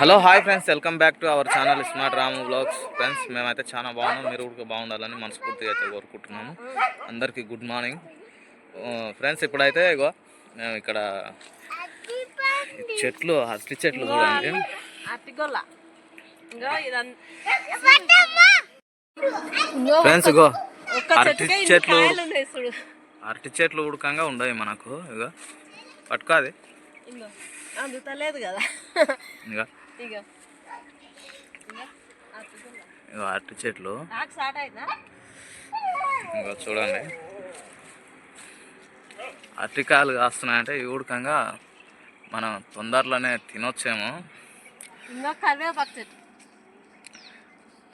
Hello hi friends welcome back to our channel smart Ramu blogs friends మేమైతే చాలా బాగున్నాం. మీరు కూడా బాగుండాలని మనస్ఫూర్తిగా అయితే కోరుకుంటున్నాము. అందరికీ గుడ్ మార్నింగ్. ఫ్రెండ్స్ ఇప్పుడైతే ఇగో మేము ఇక్కడ చెట్లు అరటి చెట్లు చూడండి. ఫ్రెండ్స్ ఇగో అరటి చెట్లు అరటి చెట్లు ఉడకంగా ఉండవు మనకు. ఇగో పట్టుకో అది. అందుతలేదు కదా. ఇక? అరటి చెట్లు. ఇంకా చూడండి. అరటికాయలు కాస్తున్నాయంటే ఈ ఉడకంగా మనం తొందరలోనే తినొచ్చేమో.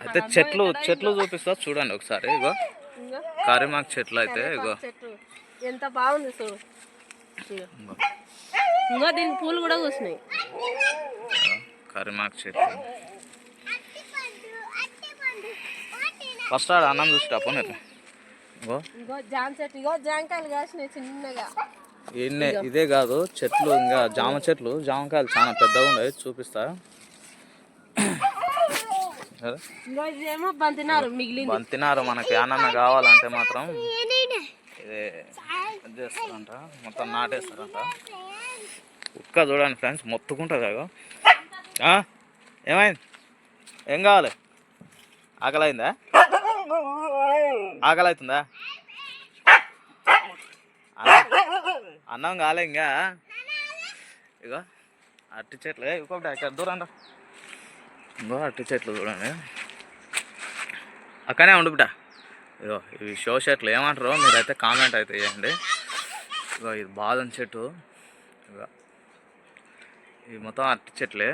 అయితే చెట్లు చెట్లు చూపిస్తా చూడండి ఒకసారి ఇగో. కరిమాకు చెట్లు అయితే ఇగో. ఎంత బాగుంది చూడు. ఇంకో దీని పూలు కూడా కూసినాయి. కరిమాకు చెట్లు ఫస్ట్ ఆడ అన్నం చూసి పోనీ ఇగో ఇంకో. జామ చెట్టు ఇగో జామకాయలు కాసినాయి చిన్నగా. ఇదే కాదు చెట్లు ఇంకా జామ చెట్లు. జామకాయలు చాలా పెద్దగా ఉన్నాయి చూపిస్తా. బంతినారు మనకి ఏమన్నా కావాలంటే మాత్రం ఇది చేస్తారంట మొత్తం నాటేస్తారంట. కుక్క చూడండి ఫ్రెండ్స్ మొత్తుకుంటుంది కదా ఏమైంది? ఏం కావాలి? ఆకలి అయిందా ఆకలి అవుతుందా అన్నం- అన్నం కాలే ఇంకా. ఇగో అట్టి చెట్లు. ఇంకొకటి ఇక్కడ దూరం రా. ఇంకో అట్టి చెట్లు చూడండి. అక్కనే ఉండు బిడ్డ. ఇగో ఇవి షో చెట్లు ఏమంటారో మీరైతే కామెంట్ అయితే చేయండి. ఇగో ఇది బాదం చెట్టు. ఇగో ఇవి మొత్తం అరటి చెట్లే.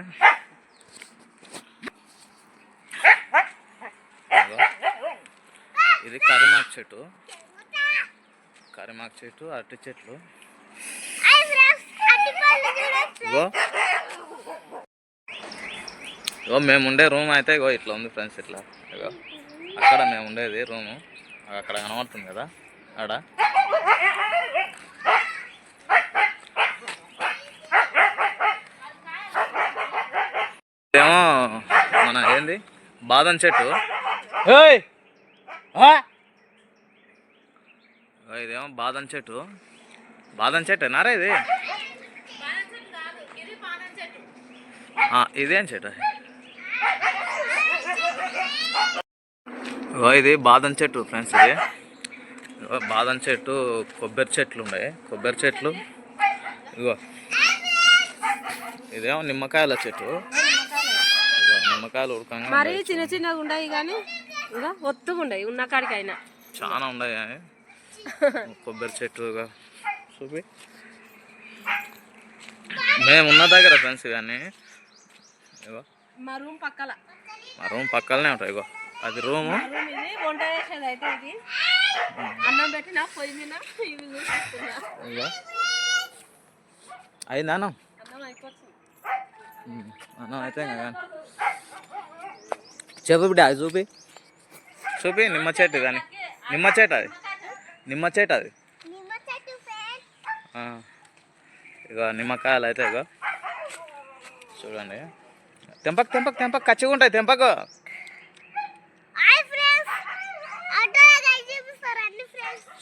ఇది కరిమాకు చెట్టు. కరిమాకు చెట్టు అరటి చెట్లు. ఇగో. ఇగో మేము ఉండే రూమ్ అయితే ఇగో ఇట్లా ఉంది ఫ్రెండ్స్ ఇట్లా. ఇగో. అక్కడ మేము ఉండేది రూము. అక్కడ కనబడుతుంది కదా. ఆడ ఏమో మన ఏంది? బాదం చెట్టు. ఇదేమో బాదం చెట్టు. బాదం చెట్టు నారా ఇది? ఇదేం చెట్టు. ఇది బాదం చెట్టు ఫ్రెండ్స్ ఇది. బాదం చెట్టు కొబ్బరి చెట్లు ఉన్నాయి. కొబ్బరి చెట్లు. ఇగో ఇదేమో నిమ్మకాయల చెట్టు. నిమ్మకాయలు ఉడకంగా మరి. చిన్న చిన్నగా ఉండయి కానీ ఇంకా ఒత్తుగా ఉండయి ఉన్న కాడికైనా. చాలా ఉన్నాయి కొబ్బరి చెట్టు ఇగో చూపి. మేము ఉన్న దగ్గర ఫ్రెండ్స్ ఇవన్నీ ఇగో. మా రూమ్ పక్కల. మా రూమ్ పక్కలనే ఉంటాయి ఇగో. అది రూము. వంట చేసేది అయితే ఇది. అన్నం పెట్టినా పొయ్యి మీద ఇవి ఇగో. అయిందా అన్నం? అన్నం అయిపోతుంది. అన్నం అయితే ఇంకా కానీ చెప్పు బిడ్డ అది చూపి. చూపి నిమ్మ చెట్టు కానీ నిమ్మ చెట్టు అది. నిమ్మ చెట్టు అది. ఇగో నిమ్మకాయలు అయితే ఇగో. చూడండి. తెంపక్ తెంపక్ తెంపక్ కచ్చిగా ఉంటాయి తెంపకు.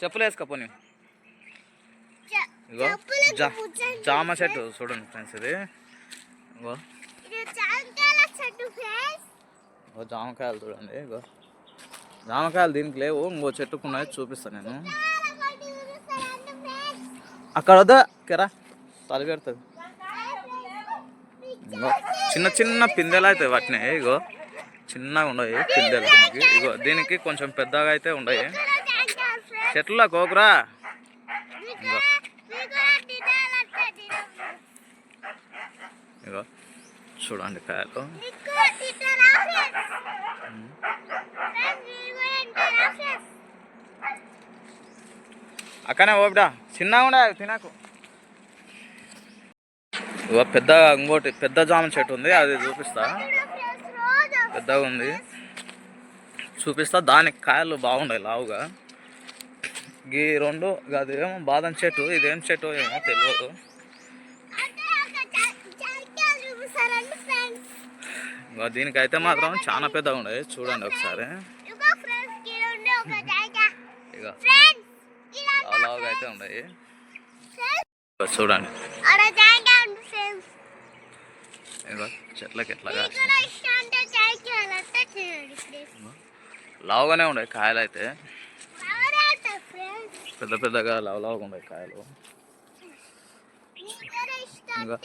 చెప్పులు వేసుకోపోని ఇగో జా జామ చెట్టు చూడండి ఫ్రెండ్స్ ఇది. ఇగో. ఓ జామకాయలు చూడండి ఇగో. జామకాయలు దీనికి లేవు ఇంకో చెట్టుకున్నాయి చూపిస్తాను నేను. అక్కడ వద్దా? కెరా తల పెడుతుంది. ఇగో చిన్న చిన్న పిందెలు అయితే వాటిని ఇగో. చిన్నగా ఉన్నాయి పిందెలు దీనికి. ఇగో దీనికి కొంచెం పెద్దగా అయితే ఉండవు చెట్ల కోకురా. ఇగో. ఇగో. చూడండి కాయలు. అక్కనే ఓపిడా చిన్నగా ఉండే తినకు. పెద్ద ఇంకోటి పెద్ద జామ చెట్టు ఉంది అది చూపిస్తా. పెద్దగా ఉంది. చూపిస్తా దానికి కాయలు బాగున్నాయి లావుగా. ఈ రెండు అదేమో బాదం చెట్టు ఇదేం చెట్టు ఏమో తెలియదు దీనికైతే మాత్రం చాలా పెద్దగా ఉండదు. చూడండి ఒకసారి. ఇగో ఫ్రెండ్స్కి ఉండే ఒక జాగా ఇక ఫ్రెండ్స్ ఇలా లావుగా అయితే ఉన్నాయి. ఇగో చూడండి. అక్కడ జాగా ఉంది ఫ్రెండ్స్ ఇగో చెట్లకి ఎట్లాగా ఇక్కడ ఇష్టంటే జాగా అలంటే చూడండి ఫ్రెండ్స్ లావుగానే ఉన్నాయి కాయలు అయితే. ఎవరంట ఫ్రెండ్స్ పెద్ద పెద్దగా లావు లావుగా ఉన్నాయి కాయలు. ఇక్కడ ఇష్టంటే మీకు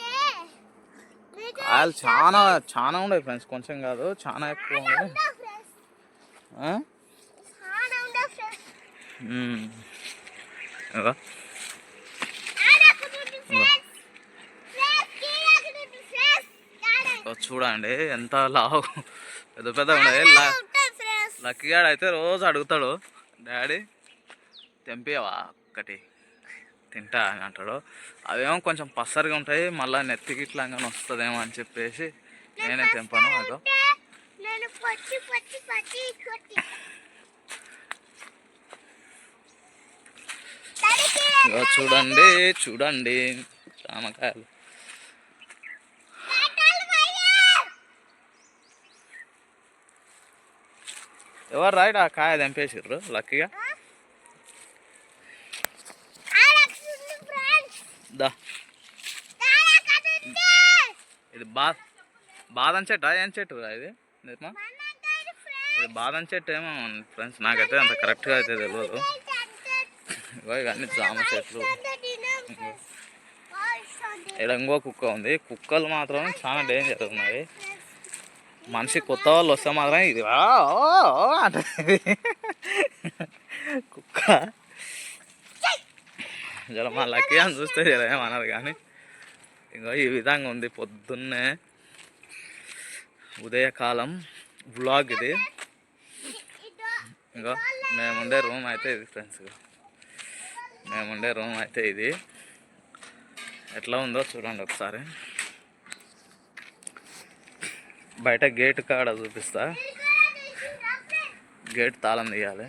కాయలు చాలా చాలా ఉన్నాయి ఫ్రెండ్స్. కొంచెం కాదు చాలా ఎక్కువ ఉన్నాయి ఇగో చూడండి ఎంత లావు. పెద్ద ఉంటాయి ఫ్రెండ్స్. లక్కీగాడు అయితే రోజు అడుగుతాడు. డాడీ తెంపేవా ఒక్కటి? తింటా అని అంటాడు. అవేమో కొంచెం పసరిగా ఉంటాయి మళ్ళీ నెత్తికి ఇట్లా కానీ వస్తుందేమో అని చెప్పేసి నేనే తెంపాను అదో. చూడండి చూడండి జామకాయలు. ఎవరు రైట్ ఆ కాయ తెంపేసిర్రు లక్కీగా ఆడకుతుంది ఫ్రెండ్స్ దా ఆడకుతుంది ఇది బా బాదం చెట్టు? ఏం చెట్టు ఇది? నిర్మా? ఇది బాదం చెట్టు ఏమో ఫ్రెండ్స్ నాకైతే అంత కరెక్ట్గా అయితే తెలియదు ఇవన్నీ జామ చెట్లు. ఇక్కడ ఇంకో కుక్క ఉంది. కుక్కలు మాత్రం చాలా డేంజర్ ఉన్నాయి. మనిషి కొత్త వాళ్ళు వస్తే మాత్రం ఇది అంటే కుక్క. జర మా లక్కీ అని చూస్తే జర ఏమన్నారు కానీ. ఇంకో ఈ విధంగా ఉంది పొద్దున్నే ఉదయకాలం వ్లాగ్ ఇది. ఇంకో మేముండే రూమ్ అయితే ఇది ఫ్రెండ్స్ మేముండే రూమ్ అయితే ఇది. ఎట్లా ఉందో చూడండి ఒకసారి. బయట గేట్ కాడ చూపిస్తా. గేట్ తాళం తీయాలి.